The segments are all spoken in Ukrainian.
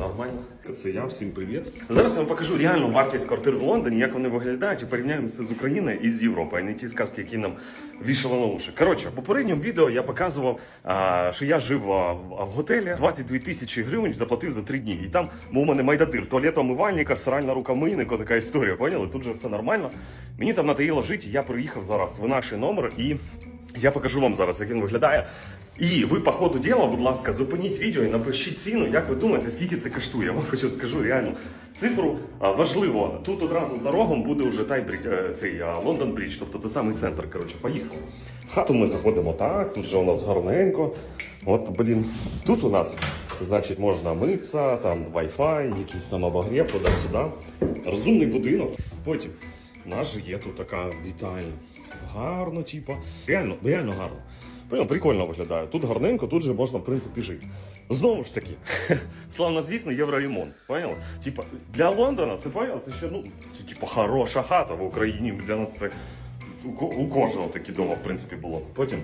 Нормально. Це я, всім привіт. Зараз я вам покажу реальну вартість квартир в Лондоні, як вони виглядають, і порівняємо це з України і з Європою, а не ті сказки, які нам вішали на уші. Коротше, в попередньому відео я показував, що я жив в, готелі 22 тисячі гривень заплатив за три дні. І там був у мене майдадир, туалет омивальника, сральна рукомийника, така історія. Поняли? Тут же все нормально. Мені там надоїло жити, я приїхав зараз в наш номер і я покажу вам зараз, як він виглядає. І ви по ходу діла, будь ласка, зупиніть відео і напишіть ціну, як ви думаєте, скільки це коштує. Я вам хочу скажу реальну цифру. Важливо, тут одразу за рогом буде вже Тайбрідж, е, цей Лондон Брідж, тобто той самий центр. Коротше, поїхали. Хату ми заходимо так, тут же у нас гарненько. От, блін, тут у нас, значить, можна митися, там Wi-Fi, якийсь там обогрів, туди-сюди. Розумний будинок. Потім у нас же є тут така вітальня. Гарно, типа. Реально, реально гарно. Прямо прикольно виглядає. Тут гарненько, тут же можна, в принципі, жити. Знову ж таки, славно звісно, євроремонт. Поняли? Типа, для Лондона це поняли, це ще ну, це типа хороша хата в Україні. Для нас це у кожного такі дома, в принципі, було. Потім.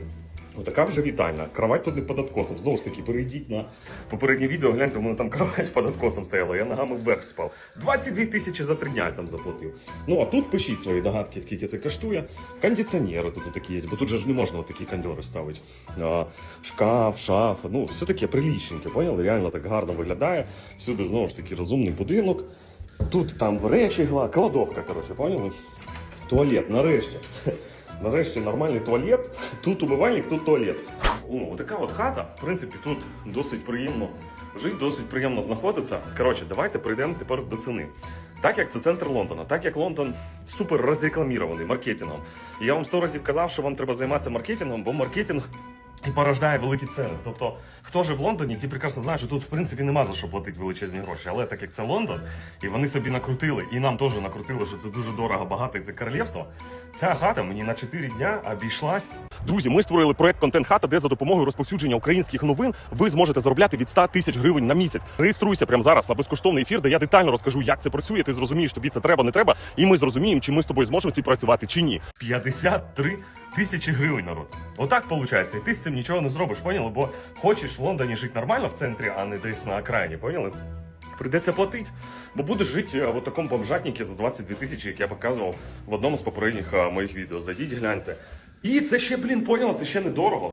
Отака вже вітальна. Кровать тут не під откосом. Знову ж таки, перейдіть на попереднє відео, гляньте, у мене там кровать під откосом стояла, я ногами вверх спав. 22 тисячі за три дня я там заплатив. Ну а тут пишіть свої догадки, скільки це коштує. Кондиціонери тут такі є, бо тут же ж не можна такі кондьори ставити. А, шкаф, шафа, ну все таке прилічненьке, поняли? Реально так гарно виглядає. Всюди знову ж таки розумний будинок. Тут там речі кладовка, коротше, поняли? Туалет, нарешті. Нарешті нормальний туалет. Тут умивальник, тут туалет. О, така от хата. В принципі, тут досить приємно жити, досить приємно знаходитися. Коротше, давайте прийдемо тепер до ціни. Так як це центр Лондона, так як Лондон супер розрекламірований маркетингом. Я вам сто разів казав, що вам треба займатися маркетингом, бо маркетинг і порождає великі ціни. Тобто, хто же в Лондоні, ті прекрасно знають, що тут в принципі нема за що платити величезні гроші. Але так як це Лондон, і вони собі накрутили, і нам теж накрутили, що це дуже дорого, багато і це королівство. Ця хата мені на 4 дня обійшлась. Друзі, ми створили проект Контент Хата, де за допомогою розповсюдження українських новин ви зможете заробляти від 100 тисяч гривень на місяць. Реєструйся прямо зараз на безкоштовний ефір, де я детально розкажу, як це працює. Ти зрозумієш, тобі це треба, не треба, і ми зрозуміємо, чи ми з тобою зможемо співпрацювати чи ні. 53 тисячі гривень народ. Отак виходить. І ти з цим нічого не зробиш, поняли? Бо хочеш в Лондоні жити нормально в центрі, а не десь на окраїні, поняли? Прийдеться платити, бо будеш жити е, в такому бомжатнику за 22 тисячі, як я показував в одному з попередніх е, моїх відео. Зайдіть, гляньте. І це ще, блін, поняли, це ще недорого.